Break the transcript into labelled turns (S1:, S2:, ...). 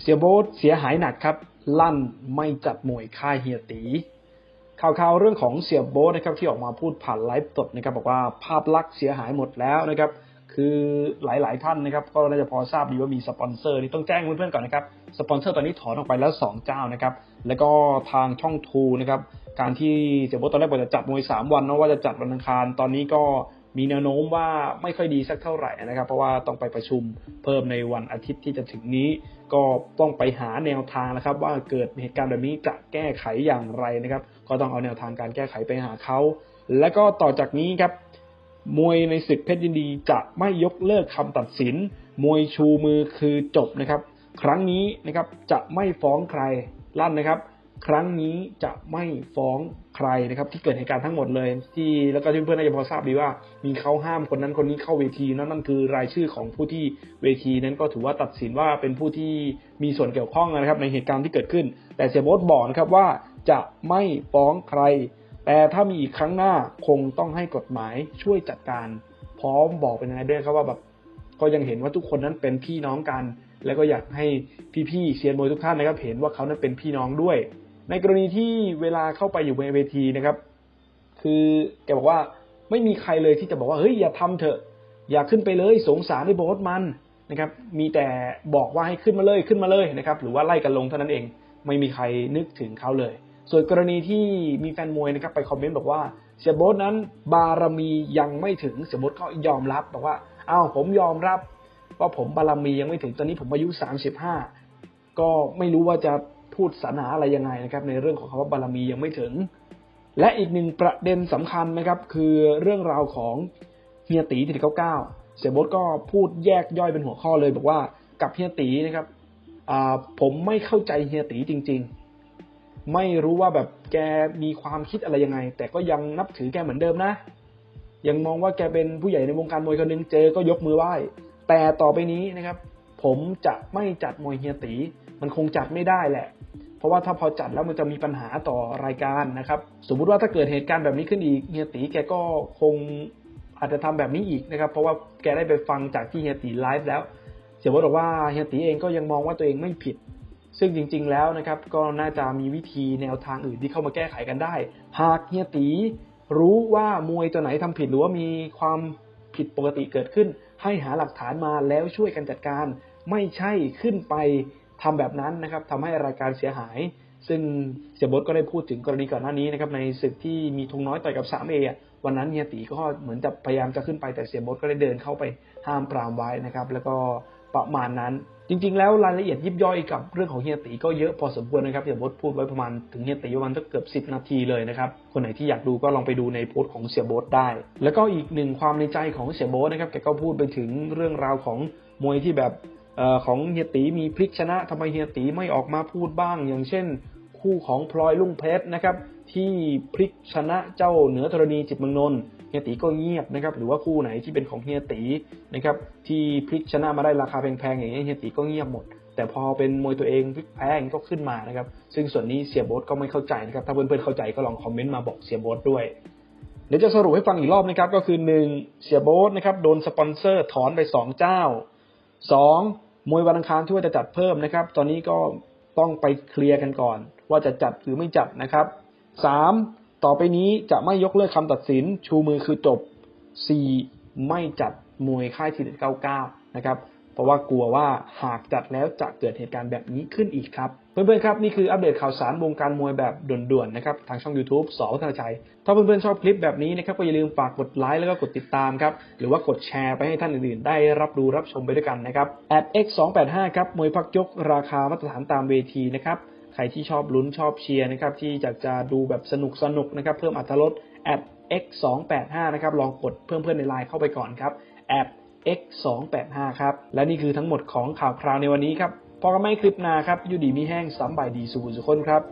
S1: เสียโบ๊ทเสียหายหนักครับ ลั่นไม่จัดมวยค่ายเฮียตีข่าวๆเรื่องของเสียโบ๊ทนะครับที่ออกมาพูดผ่านไลฟ์สดนะครับบอกว่าภาพลักษณ์เสียหายหมดแล้วนะครับคือหลายๆท่านนะครับก็น่าจะพอทราบดีว่ามีสปอนเซอร์นี่ต้องแจ้งเพื่อนๆก่อนนะครับสปอนเซอร์ตอนนี้ถอนออกไปแล้ว 2 เจ้านะครับแล้วก็ทางช่องทูนะครับการที่เสียโบ๊ทตอนแรกบอกจะจัดมวย 3 วันเนาะว่าจะจัดวันอังคารตอนนี้ก็ มีแนวโน้มว่าไม่ค่อยดีสักเท่าไหร่นะครับ เพราะว่าต้องไปประชุมเพิ่มในวันอาทิตย์ที่จะถึงนี้ ก็ต้องไปหาแนวทางนะครับ ว่าเกิดเหตุการณ์แบบนี้จะแก้ไขอย่างไรนะครับ ก็ต้องเอาแนวทางการแก้ไขไปหาเขาและก็ต่อจากนี้ครับ มวยในศึกเพชรยินดีจะไม่ยกเลิกคำตัดสิน มวยชูมือคือจบนะครับ ครั้งนี้นะครับจะไม่ฟ้องใครลั่นนะครับ ครั้งนี้จะไม่ฟ้องใครนะครับที่เกิดเหตุการณ์ทั้งหมดเลย ที่แล้วก็เพื่อนๆน่าจะพอทราบดีว่า มีเขาห้ามคนนั้นคนนี้เข้าเวทีนั่นนั่นคือรายชื่อของผู้ที่เวทีนั้นก็ถือว่าตัดสินว่าเป็นผู้ที่มีส่วนเกี่ยวข้องนะครับ ในเหตุการณ์ที่เกิดขึ้น แต่เสียโบ๊ทบอกนะครับว่าจะไม่ฟ้องใคร แต่ถ้ามีอีกครั้งหน้าคงต้องให้กฎหมายช่วยจัดการ พร้อมบอกเป็นไงด้วยครับว่าแบบก็ยังเห็นว่าทุกคนนั้นเป็นพี่น้องกัน แล้วก็อยากให้พี่ๆเซียนมวยทุกท่านนะครับเห็นว่าเขานั้นเป็นพี่น้องด้วย ในกรณีที่เวลาเข้าไปอยู่บนเวทีนะครับ คือแกบอกว่าไม่มีใครเลยที่จะบอกว่าเฮ้ยอย่าทำเถอะ อย่าขึ้นไปเลยสงสารในโบสมันนะครับ มีแต่บอกว่าให้ขึ้นมาเลยขึ้นมาเลยนะครับ หรือว่าไล่กันลงเท่านั้นเอง ไม่มีใครนึกถึงเขาเลย ส่วนกรณีที่มีแฟนมวยนะครับ ไปคอมเมนต์บอกว่าเสียโบ๊ทนั้นบารมียังไม่ถึงเสียโบ๊ทก็ยอมรับบอกว่าอ้าวผมยอมรับ ว่าผมบารมียังไม่ถึงตอนนี้ผมอายุ 35 ก็ไม่รู้ว่าจะ พูดสรรหาอะไรยังไงนะครับ ในเรื่องของคำว่าบารมียังไม่ถึง และอีกหนึ่งประเด็นสำคัญนะครับ คือเรื่องราวของเฮียตีที่เก้าเก้าเสียบดก็พูดแยกย่อยเป็นหัวข้อเลยบอกว่ากับเฮียตีนะครับผมไม่เข้าใจเฮียตีจริง ๆ ไม่รู้ว่าแบบแกมีความคิดอะไรยังไง แต่ก็ยังนับถือแกเหมือนเดิมนะ ยังมองว่าแกเป็นผู้ใหญ่ในวงการมวยคนหนึงเจอก็ยกมือไหว้แต่ต่อไปนี้นะครับ ผมจะไม่จัดมวยเฮียตี มันคงจัดไม่ได้แหละ เพราะว่าถ้าพอจัดแล้วมันจะมีปัญหาต่อรายการนะครับ สมมุติว่าถ้าเกิดเหตุการณ์แบบนี้ขึ้นอีกเฮียตีแกก็คงอาจจะทำแบบนี้อีกนะครับ เพราะว่าแกได้ไปฟังจากที่เฮียตีไลฟ์แล้ว เสียบอกว่าเฮียตีเองก็ยังมองว่าตัวเองไม่ผิด ซึ่งจริง ๆ แล้วนะครับ ก็น่าจะมีวิธีแนวทางอื่นที่เข้ามาแก้ไขกันได้ หากเฮียตีรู้ว่ามวยตัวไหนทำผิดหรือว่ามีความผิดปกติเกิดขึ้น ให้หาหลักฐานมาแล้วช่วยกันจัดการ ไม่ใช่ขึ้นไปทำแบบนั้นนะครับทำให้รายการเสียหาย ซึ่งเสียบดก็ได้พูดถึงกรณีก่อนหน้านี้นะครับในศึกที่มีธงน้อยต่อยกับสามเอวันนั้นเฮียตีก็เหมือนจะพยายามจะขึ้นไปแต่เสียบดก็ได้เดินเข้าไปห้ามปรามไว้นะครับ แล้วก็ประมาณนั้น จริง ๆ แล้วรายละเอียดยิบย่อยกับเรื่องของเฮียตีก็เยอะพอสมควรนะครับเสียบดพูดไว้ประมาณถึงเฮียตีประมาณเกือบสิบนาทีเลยนะครับคนไหนที่อยากดูก็ลองไปดูในโพสต์ของเสียบดได้ แล้วก็อีกหนึ่งความในใจของเสียบดนะครับแกก็พูดไปถึงเรื่องราวของมวยที่แบบ ของเฮียตีมีพลิกชนะทำไมเฮียตีไม่ออกมาพูดบ้าง อย่างเช่น คู่ของพลอยลุงเพชรนะครับ ที่พลิกชนะเจ้าเหนือธรณีจิตเมืองนนท์เฮียตีก็เงียบนะครับ หรือว่าคู่ไหนที่เป็นของเฮียตีนะครับ ที่พลิกชนะมาได้ราคาแพงๆอย่างนี้เฮียตีก็เงียบหมด แต่พอเป็นมวยตัวเองพลิกแพ้ก็ขึ้นมานะครับ ซึ่งส่วนนี้เสียโบสก็ไม่เข้าใจนะครับ ถ้าเพื่อนๆเข้าใจก็ลองคอมเมนต์มาบอกเสียโบสด้วยเดี๋ยวจะสรุปให้ฟังอีกรอบนะครับ ก็คือหนึ่งเสียโบสนะครับโดนสปอนเซอร์ถอนไปสองเจ้าสอง มวยวันอังคารที่ว่าจะจัดเพิ่มนะครับ ตอนนี้ก็ต้องไปเคลียร์กันก่อน ว่าจะจัดหรือไม่จัดนะครับสามต่อไปนี้จะไม่ยกเลิกคำตัดสิน ชูมือคือจบสี่ไม่จัดมวยค่ายทีเด็ด99 นะครับ เพราะว่ากลัวว่าหากจัดแล้วจะเกิดเหตุการณ์แบบนี้ขึ้นอีกครับ เพื่อนๆครับ นี่คืออัปเดตข่าวสารวงการมวยแบบด่วนๆนะครับทางช่อง YouTube สอวัฒนชัย ถ้าเพื่อนๆชอบคลิปแบบนี้นะครับก็อย่าลืมฝากกดไลค์แล้วก็กดติดตามครับหรือว่ากดแชร์ไปให้ท่านอื่นๆ ได้รับดูรับชมไปด้วยกันนะครับ @x285 ครับมวยพักยกราคามาตรฐานตามเวทีนะครับใครที่ชอบลุ้นชอบเชียร์นะครับที่อยากจะดูแบบสนุกสนุกนะครับเพิ่มอรรถรส x285 นะครับลองกดเพิ่มเพื่อนในไลน์เข้าไปก่อนครับ x285 ครับ และนี่คือทั้งหมดของข่าวคราวในวันนี้ครับพอกันไม่คลิปหนาครับ อยู่ดีมีแห้งสำบายดีสุขสุขคนครับ